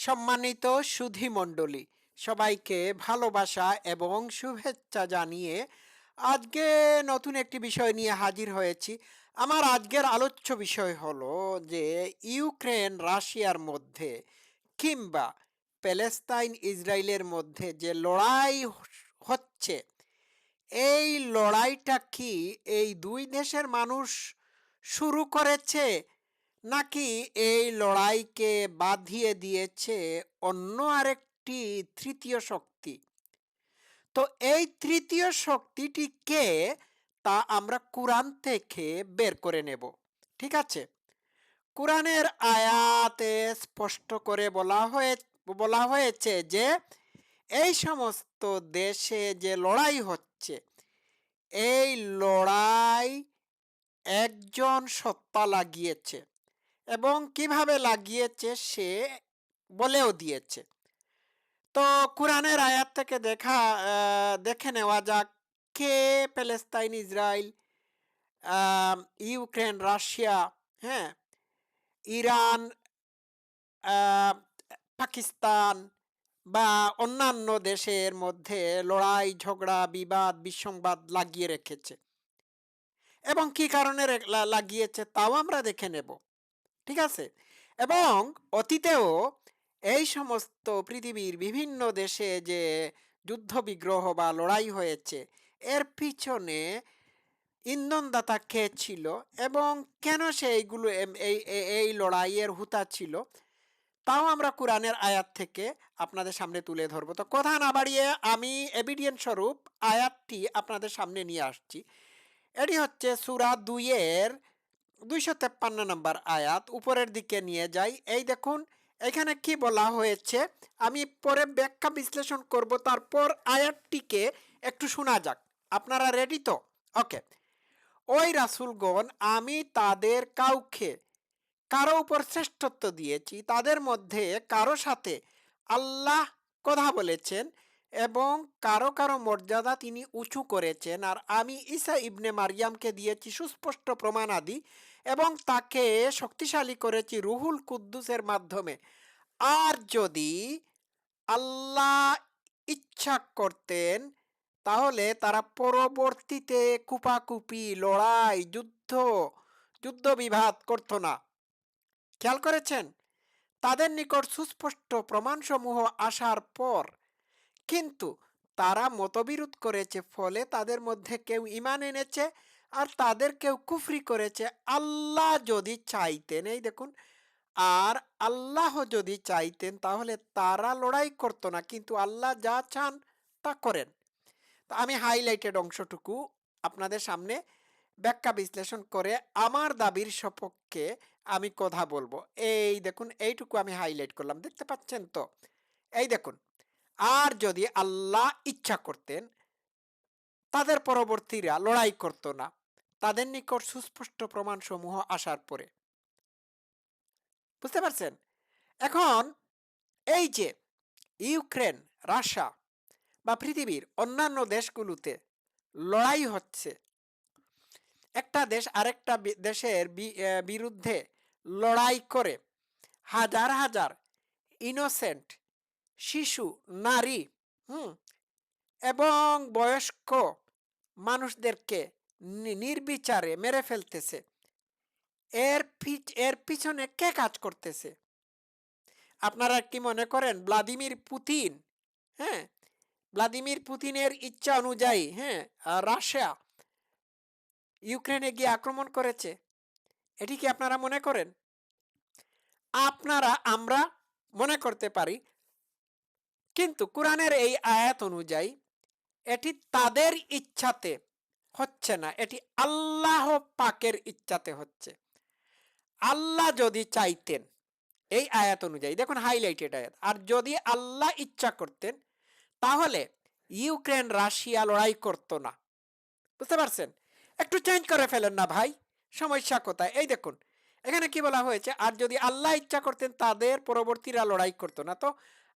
সম্মানিত সুধী মণ্ডলী, সবাইকে ভালোবাসা এবং শুভেচ্ছা জানিয়ে আজকে নতুন একটি বিষয় নিয়ে হাজির হয়েছি। আমার আজকের আলোচ্য বিষয় হলো যে, ইউক্রেন, রাশিয়ার মধ্যে কিংবা প্যালেস্তাইন ইসরায়েলের মধ্যে যে লড়াই হচ্ছে, এই লড়াইটা কি এই দুই দেশের মানুষ শুরু করেছে? নাকি এই লড়াইকে বাঁধিয়ে দিয়েছে অন্য আরেকটি তৃতীয় শক্তি? তো এই তৃতীয় শক্তিটি কে তা আমরা কোরআন থেকে বের করে নেব, ঠিক আছে? কোরআনের আয়াতে স্পষ্ট করে বলা হয়ে, বলা হয়েছে যে এই সমস্ত দেশে যে লড়াই হচ্ছে, এই লড়াই একজন সত্তা লাগিয়েছে। এবং কীভাবে লাগিয়েছে সে বলেও দিয়েছে। তো কোরআনের আয়াত থেকে দেখা দেখে নেওয়া যাক কে প্যালেস্তাইন ইসরায়েল ইউক্রেন, রাশিয়া হ্যাঁ ইরান পাকিস্তান বা অন্যান্য দেশের মধ্যে লড়াই, ঝগড়া, বিবাদ, বিসংবাদ লাগিয়ে রেখেছে। এবং কি কারণে লাগিয়েছে তাও আমরা দেখে নেব। ঠিক আছে? এবং অতীতেও এই সমস্ত পৃথিবীর বিভিন্ন দেশে যে যুদ্ধ বিগ্রহ বা লড়াই হয়েছে, এর পিছনে ইন্ধনদাতা কে ছিল এবং কেন সে এইগুলো এই এই- লড়াইয়ের হুতা ছিল, তাও আমরা কোরআনের আয়াত থেকে আপনাদের সামনে তুলে ধরবো। তো কথা না বাড়িয়ে আমি এভিডিয়েন্ট স্বরূপ আয়াতটি আপনাদের সামনে নিয়ে আসছি। এটি হচ্ছে সুরা দুইয়ের দুইশো তেপ্পান্ন নম্বর আয়াত উপরের দিকে নিয়ে যাই। এই দেখুন, এখানে কি বলা হয়েছে? আমি পরে ব্যাখ্যা বিশ্লেষণ করব, তারপর আয়াতটিকে একটু শোনা যাক। আপনারা রেডি তো? ওকে ওই রাসুলগণ, আমি তাদের কাউকে, কারও উপর শ্রেষ্ঠত্ব দিয়েছি, তাদের মধ্যে কারও সাথে আল্লাহ কথা বলেছেন এবং কারও কারও মর্যাদা তিনি উঁচু করেছেন। আর আমি ঈসা ইবনে মারিয়ামকে দিয়েছি সুস্পষ্ট প্রমাণাদি এবং তাকে শক্তিশালী করেছি রুহুল কুদ্দুসের মাধ্যমে। আর যদি আল্লাহ ইচ্ছা করতেন, তাহলে তারা পরবর্তীতে কুপাকুপি, লড়াই, যুদ্ধ যুদ্ধ বিভাদ করতো না। খেয়াল করেছেন? তাদের নিকট সুস্পষ্ট প্রমাণসমূহ আসার পর কিন্তু তারা মতবিরোধ করেছে ফলে তাদের মধ্যে কেউ ইমান এনেছে আর তাদের কেউ কুফরি করেছে। আল্লাহ যদি চাইতেন, এই দেখুন, আর আল্লাহ যদি চাইতেন তাহলে তারা লড়াই করতো না, কিন্তু আল্লাহ যা চান তা করেন। তো আমি হাইলাইটেড অংশটুকু আপনাদের সামনে ব্যাখ্যা বিশ্লেষণ করে আমার দাবির সপক্ষে আমি কথা বলব। এই দেখুন, এইটুকু আমি হাইলাইট করলাম, দেখতে পাচ্ছেন তো? এই দেখুন আর যদি আল্লাহ ইচ্ছা করতেন, তাদের পরবর্তীরা লড়াই করতো না। তাদের নিকট সুস্পষ্ট প্রমাণসমূহ আসার পরে। বুঝতে পারছেন? এখন এই যে ইউক্রেন, রাশিয়া বা পৃথিবীর অন্যান্য দেশগুলোতে লড়াই হচ্ছে, একটা দেশ আরেকটা দেশের বিরুদ্ধে লড়াই করে হাজার হাজার ইনোসেন্ট শিশু, নারী, হুম, এবং বয়স্ক মানুষদেরকে নির্বিচারে মেরে ফেলতেছে। এর এর পিছনে কে কাজ করতেছে? আপনারা কি মনে করেন ভ্লাদিমির পুতিন? হ্যাঁ ভ্লাদিমির পুতিনের ইচ্ছা অনুযায়ী হ্যাঁ রাশিয়া ইউক্রেনে গিয়ে আক্রমণ করেছে। এটি কি আপনারা মনে করেন? আপনারা, আমরা মনে করতে পারি কিন্তু কোরআনের এই আয়াত অনুযায়ী এটি তাদের ইচ্ছাতে হচ্ছে না, এটি আল্লাহ পাকের ইচ্ছাতে হচ্ছে। আল্লাহ যদি চাইতেন এই আয়াত অনুযায়ী, দেখুন হাইলাইটেড আয়াত, আর যদি আল্লাহ ইচ্ছা করতেন, তাহলে ইউক্রেন রাশিয়া লড়াই করতো না। বুঝতে পারছেন? একটু চেঞ্জ করে ফেলেন না ভাই, সমস্যা কোথায়? এই দেখুন, এখানে কি বলা হয়েছে, আর যদি আল্লাহ ইচ্ছা করতেন তাদের পরবর্তীরা লড়াই করতো না। তো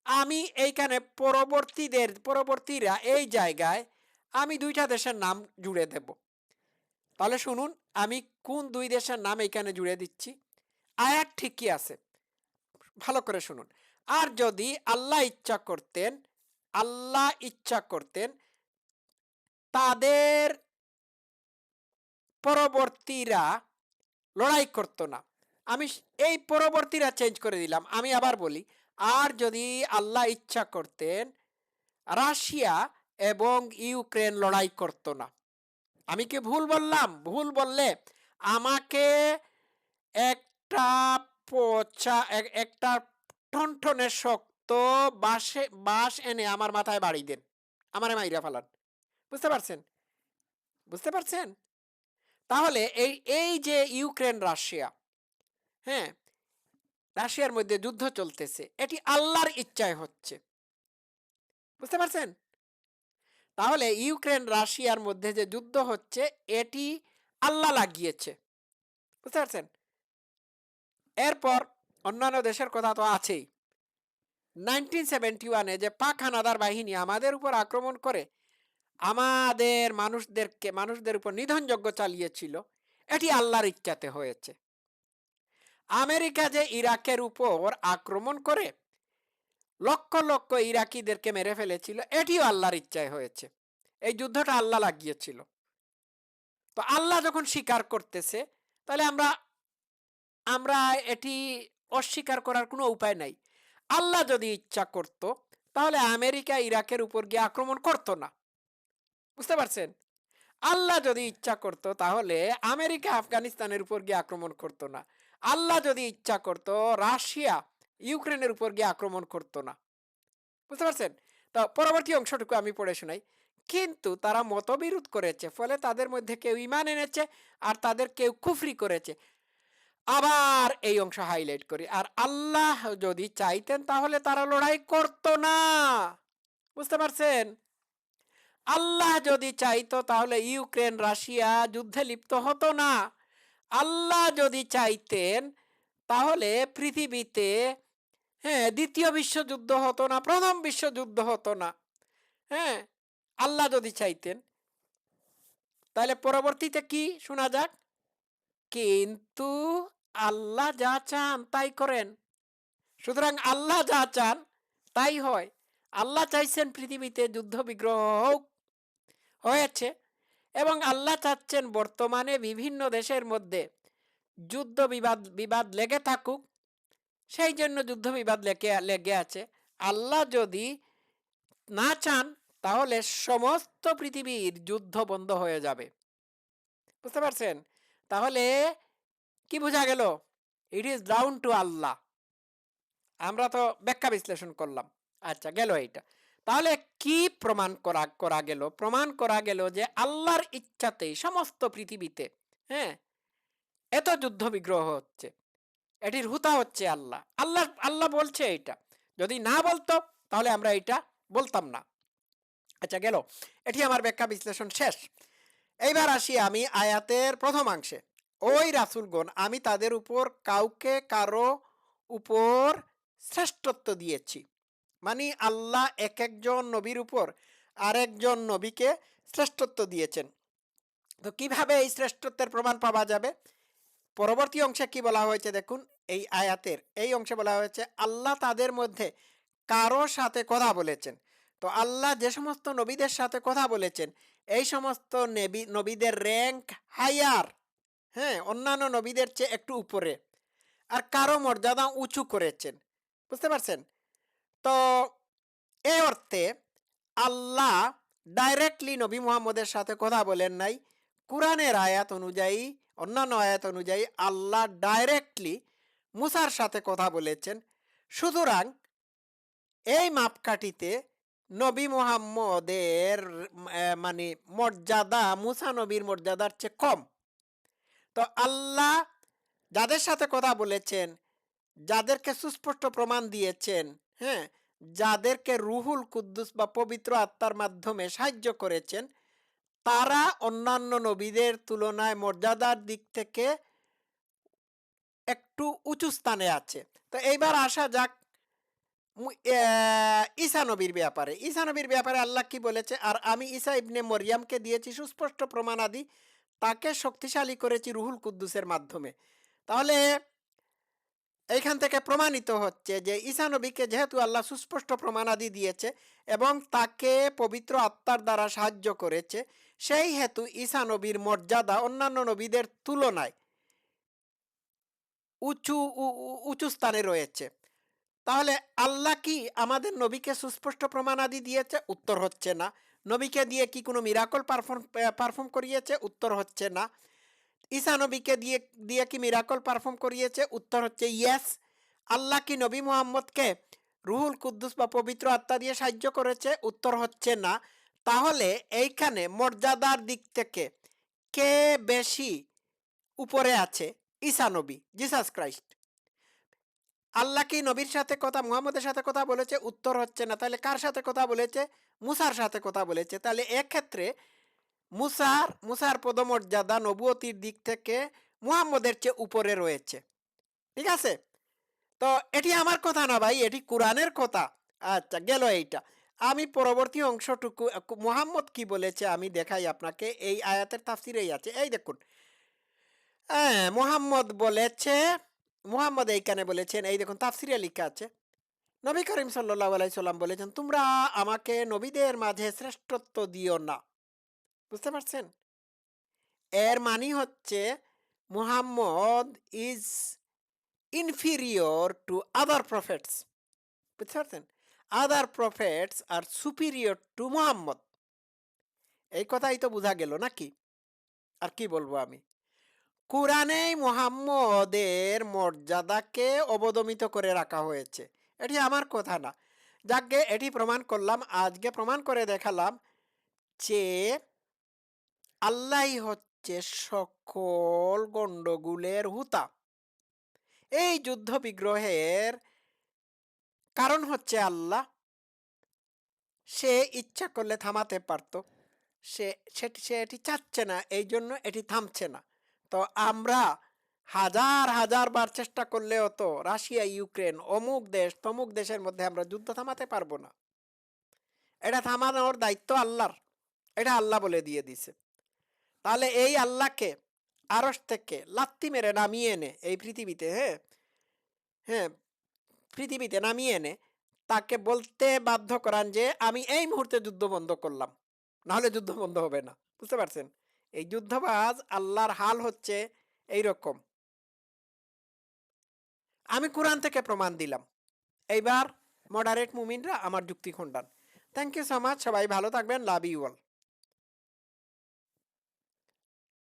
আমি এইখানে পরবর্তীদের, পরবর্তীরা এই জায়গায় আমি দুইটা দেশের নাম জুড়ে দেব। তাহলে শুনুন, আমি কোন দুই দেশের নাম এইখানে জুড়ে দিচ্ছি? আয়াত ঠিকই আছে। ভালো করে শুনুন। আর যদি আল্লাহ ইচ্ছা করতেন, আল্লাহ ইচ্ছা করতেন, তাদের পরবর্তীরা লড়াই করতো না। আমি এই পরবর্তীরা চেঞ্জ করে দিলাম। আমি আবার বলি আর যদি আল্লাহ ইচ্ছা করতেন, রাশিয়া এবং ইউক্রেন লড়াই করতো না। আমি কি ভুল বললাম? ভুল বললে আমাকে একটা পচা একটা টনটনে শক্ত বাঁশে, বাঁশ এনে আমার মাথায় বাড়ি দেন। আমার মাইরা ফালান। বুঝতে পারছেন? বুঝতে পারছেন? তাহলে এই এই যে ইউক্রেন, রাশিয়া হ্যাঁ রাশিয়ার মধ্যে যুদ্ধ চলতেছে। এটি আল্লাহর ইচ্ছায় হচ্ছে। বুঝতে পারছেন? তাহলে ইউক্রেন রাশিয়ার মধ্যে যে যুদ্ধ হচ্ছে, এটি আল্লাহ লাগিয়েছে। বুঝতে পারছেন? এরপর অন্যান্য দেশের কথা তো আছেই। নাইনটিন সেভেন্টি ওয়ানে যে পাক হানাদার বাহিনী আমাদের উপর আক্রমণ করে, আমাদের মানুষদেরকে, মানুষদের উপর নিধনযজ্ঞ চালিয়েছিল, এটি আল্লাহর ইচ্ছাতে হয়েছে। আমেরিকা যে ইরাকের উপর আক্রমণ করে লক্ষ লক্ষ ইরাকিদেরকে মেরে ফেলেছিল, এটিও আল্লাহর ইচ্ছায় হয়েছে। এই যুদ্ধটা আল্লাহ লাগিয়েছিল। তো আল্লাহ যখন স্বীকার করতেছে, তাহলে আমরা আমরা এটি অস্বীকার করার কোনো উপায় নাই। আল্লাহ যদি ইচ্ছা করত, তাহলে আমেরিকা ইরাকের উপর গিয়ে আক্রমণ করতো না। বুঝতে পারছেন? আল্লাহ যদি ইচ্ছা করত, তাহলে আমেরিকা আফগানিস্তানের উপর গিয়ে আক্রমণ করতো না। আল্লাহ যদি ইচ্ছা করত, রাশিয়া ইউক্রেনের উপর গিয়ে আক্রমণ করতো না। বুঝতে পারছেন? তা পরবর্তী অংশটুকু আমি পড়ে শোনাই। কিন্তু তারা মতবিরোধ করেছে, ফলে তাদের মধ্যে কেউ ইমান এনেছে আর তাদের কেউ কুফরি করেছে। আবার এই অংশ হাইলাইট করি। আর আল্লাহ যদি চাইতেন, তাহলে তারা লড়াই করতো না। বুঝতে পারছেন? আল্লাহ যদি চাইতো, তাহলে ইউক্রেন, রাশিয়া যুদ্ধে লিপ্ত হতো না। আল্লাহ যদি চাইতেন, তাহলে পৃথিবীতে হ্যাঁ দ্বিতীয় বিশ্বযুদ্ধ হতো না, প্রথম বিশ্বযুদ্ধ হতো না। হ্যাঁ আল্লাহ যদি চাইতেন। তাহলে পরবর্তীতে কি শোনা যাক? কিন্তু আল্লাহ যা চান তাই করেন। সুতরাং আল্লাহ যা চান তাই হয়। আল্লাহ চাইছেন পৃথিবীতে যুদ্ধ বিগ্রহ হোক, হয়েছে। এবং আল্লাহ চাচ্ছেন বর্তমানে বিভিন্ন দেশের মধ্যে যুদ্ধ বিবাদ বিবাদ লেগে থাকুক, সেই জন্য যুদ্ধ বিবাদ লেগে লেগে আছে। আল্লাহ যদি না চান, তাহলে সমস্ত পৃথিবীর যুদ্ধ বন্ধ হয়ে যাবে। বুঝতে পারছেন? তাহলে কি বোঝা গেল? ইট ইজ ডাউন টু আল্লাহ আমরা তো ব্যাখ্যা বিশ্লেষণ করলাম। আচ্ছা গেল এইটা। তাহলে কি প্রমাণ করা করা গেল? প্রমাণ করা গেল যে আল্লাহর ইচ্ছাতেই সমস্ত পৃথিবীতে হ্যাঁ এত যুদ্ধ বিগ্রহ হচ্ছে। এটির হুতা হচ্ছে আল্লাহ। আল্লাহ আল্লাহ বলছে এটা যদি না বলতো, তাহলে আমরা এটা বলতাম না। আচ্ছা গেল। এটি আমার ব্যাখ্যা বিশ্লেষণ শেষ। এইবার আসি আমি আয়াতের প্রথমাংশে ওই রাসুলগণ, আমি তাদের উপর কাউকে কারও উপর শ্রেষ্ঠত্ব দিয়েছি। মানে আল্লাহ এক একজন নবীর উপর আরেকজন নবীকে শ্রেষ্ঠত্ব দিয়েছেন। তো কীভাবে এই শ্রেষ্ঠত্বের প্রমাণ পাওয়া যাবে? পরবর্তী অংশে কি বলা হয়েছে দেখুন, এই আয়াতের, এই অংশে বলা হয়েছে, আল্লাহ তাদের মধ্যে কারও সাথে কথা বলেছেন। তো আল্লাহ যে সমস্ত নবীদের সাথে কথা বলেছেন, এই সমস্ত নেবী, নবীদের র্যাঙ্ক হায়ার হ্যাঁ অন্যান্য নবীদের চেয়ে একটু উপরে। আর কারও মর্যাদা উঁচু করেছেন। বুঝতে পারছেন? তো এই অর্থে আল্লাহ ডাইরেক্টলি নবী মুহাম্মদের সাথে কথা বলেন নাই। কোরআনের আয়াত অনুযায়ী, অন্যান্য আয়াত অনুযায়ী আল্লাহ ডাইরেক্টলি মুসার সাথে কথা বলেছেন। সুতরাং এই মাপকাঠিতে নবী মুহাম্মদের মানে মর্যাদা, মুসা নবীর মর্যাদার চেয়ে কম। তো আল্লাহ যাদের সাথে কথা বলেছেন, যাদেরকে সুস্পষ্ট প্রমাণ দিয়েছেন হ্যাঁ যাদেরকে রুহুল কুদ্দুস বা পবিত্র আত্মার মাধ্যমে সাহায্য করেছেন, তারা অন্যান্য নবীদের তুলনায় মর্যাদার দিক থেকে একটু উঁচু স্থানে আছে। তো এইবার আসা যাক ঈসা নবীর ব্যাপারে। ঈসা নবীর ব্যাপারে আল্লাহ কি বলেছে? আর আমি ঈসা ইবনে মরিয়ামকে দিয়েছি সুস্পষ্ট প্রমাণাদি, তাকে শক্তিশালী করেছি রুহুল কুদ্দুসের মাধ্যমে। তাহলে এইখান থেকে প্রমাণিত হচ্ছে যে ঈসা নবীকে যেহেতু আল্লাহ সুস্পষ্ট প্রমাণাদি দিয়েছে এবং তাকে পবিত্র আত্মার দ্বারা সাহায্য করেছে, সেই হেতু ঈসা নবীর মর্যাদা অন্যান্য নবীদের তুলনায় উঁচু উঁচু স্থানে রয়েছে। তাহলে আল্লাহ কি আমাদের নবীকে সুস্পষ্ট প্রমাণাদি দিয়েছে? উত্তর হচ্ছে না। নবীকে দিয়ে কি কোনো মিরাকল পারফর্ম পারফর্ম করিয়েছে? উত্তর হচ্ছে না। ঈসা নবীকে দিয়ে দিয়ে কি মিরাকল পারফর্ম করিয়েছে? উত্তর হচ্ছে ইয়েস আল্লাহ কি নবী মোহাম্মদকে রুহুল কুদ্দুস বা পবিত্র আত্মা দিয়ে সাহায্য করেছে? উত্তর হচ্ছে না। তাহলে এইখানে মর্যাদার দিক থেকে কে বেশি উপরে আছে? ঈসা নবী জিসাস ক্রাইস্ট আল্লাহ কি নবীর সাথে কথা, মুহাম্মদের সাথে কথা বলেছে? উত্তর হচ্ছে না। তাহলে কার সাথে কথা বলেছে? মুসার সাথে কথা বলেছে। তাহলে এক্ষেত্রে মুসার মুসার পদমর্যাদা নবুয়তির দিক থেকে মুহাম্মদের চেয়ে উপরে রয়েছে। ঠিক আছে? তো এটি আমার কথা না ভাই, এটি কোরআনের কথা। আচ্ছা গেল এইটা। আমি পরবর্তী অংশটুকু মুহাম্মদ কি বলেছে আমি দেখাই আপনাকে, এই আয়াতের তাফসিরেই আছে। এই দেখুন। হ্যাঁ মুহাম্মদ বলেছে, মুহাম্মদ এইখানে বলেছেন, এই দেখুন, তাফসিরে লেখা আছে। নবী করিম সাল্লাহ আলাইসাল্লাম বলেছেন, তোমরা আমাকে নবীদের মাঝে শ্রেষ্ঠত্ব দিও না। বুঝতে পারছেন? এর মানে হচ্ছে Muhammad is inferior to other prophets বুঝতে পারছেন? আদার প্রফেটস আর সুপিরিয়র টু মুহাম্মদ এই কথাই তো বোঝা গেল নাকি আর কি বলব আমি? কোরআনে মুহাম্মদের মর্যাদাকে অবদমিত করে রাখা হয়েছে। এটি আমার কথা না। যাকে এটি প্রমাণ করলাম, আজকে প্রমাণ করে দেখালাম যে আল্লাহ হচ্ছে সকল গণ্ডগোলের হুতা। এই যুদ্ধ বিগ্রহের কারণ হচ্ছে আল্লাহ। সে ইচ্ছা করলে থামাতে পারত। সে সে এটি চাচ্ছে না এই জন্য এটি থামছে না। তো আমরা হাজার হাজার বার চেষ্টা করলেও তো রাশিয়া, ইউক্রেন অমুক দেশ, তমুক দেশের মধ্যে আমরা যুদ্ধ থামাতে পারব না। এটা থামানোর দায়িত্ব আল্লাহর। এটা আল্লাহ বলে দিয়ে দিছে। তাহলে এই আল্লাহকে আরস থেকে লাত্তি মেরে নামিয়ে এনে, এই পৃথিবীতে হ্যাঁ? হ্যাঁ পৃথিবীতে নামিয়ে এনে তাকে বলতে বাধ্য করান যে, আমি এই মুহূর্তে যুদ্ধ বন্ধ করলাম। নাহলে যুদ্ধ বন্ধ হবে না। বুঝতে পারছেন? এই যুদ্ধবাজ আল্লাহর হাল হচ্ছে এই রকম আমি কোরআন থেকে প্রমাণ দিলাম। এইবার মডারেট মুমিনরা আমার যুক্তি খণ্ডান। থ্যাংক ইউ সো মাচ সবাই ভালো থাকবেন। Love you all